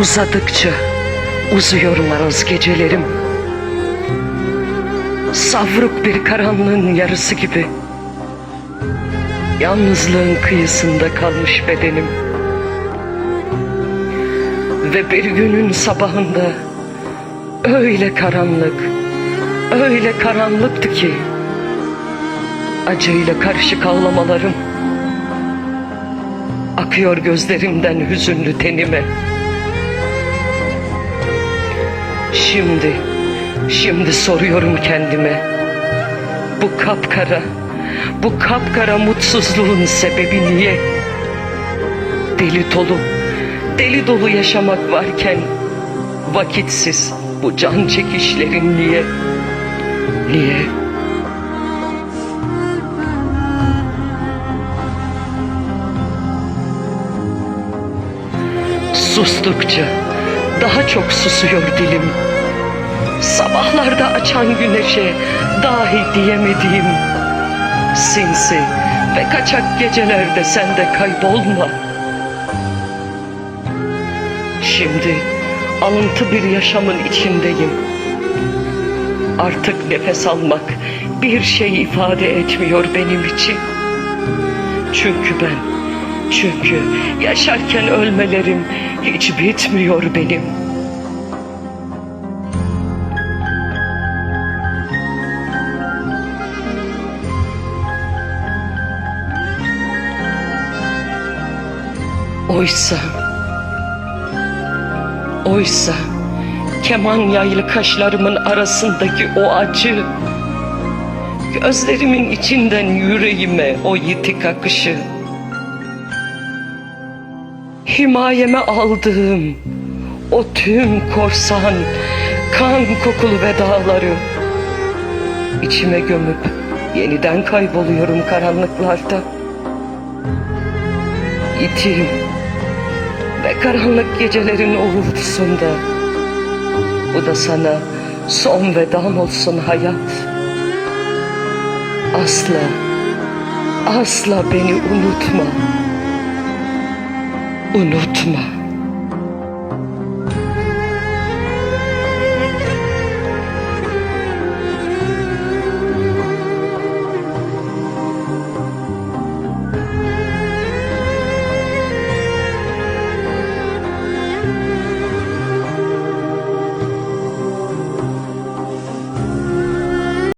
Uzadıkça uzuyor maraz gecelerim. Savruk bir karanlığın yarısı gibi. Yalnızlığın kıyısında kalmış bedenim. Ve bir günün sabahında öyle karanlık, öyle karanlıktı ki acıyla karışık ağlamalarım akıyor gözlerimden hüzünlü tenime. Şimdi, şimdi soruyorum kendime. Bu kapkara, bu kapkara mutsuzluğun sebebi niye? Deli dolu, deli dolu yaşamak varken vakitsiz bu can çekişlerin niye? Niye? Sustukça daha çok susuyor dilim. Sabahlarda açan güneşe dahi diyemediğim sinsi ve kaçak gecelerde sen de kaybolma. Şimdi alıntı bir yaşamın içindeyim. Artık nefes almak bir şey ifade etmiyor benim için. Çünkü ben, çünkü yaşarken ölmelerim hiç bitmiyor benim. Oysa, oysa keman yaylı kaşlarımın arasındaki o acı, gözlerimin içinden yüreğime o yitik akışı, himayeme aldığım o tüm korsan, kan kokulu vedaları, içime gömüp yeniden kayboluyorum karanlıklarda. Yitim ve karanlık gecelerin uğultusunda. Bu da sana son vedam olsun hayat. Asla, asla beni unutma. Unutma.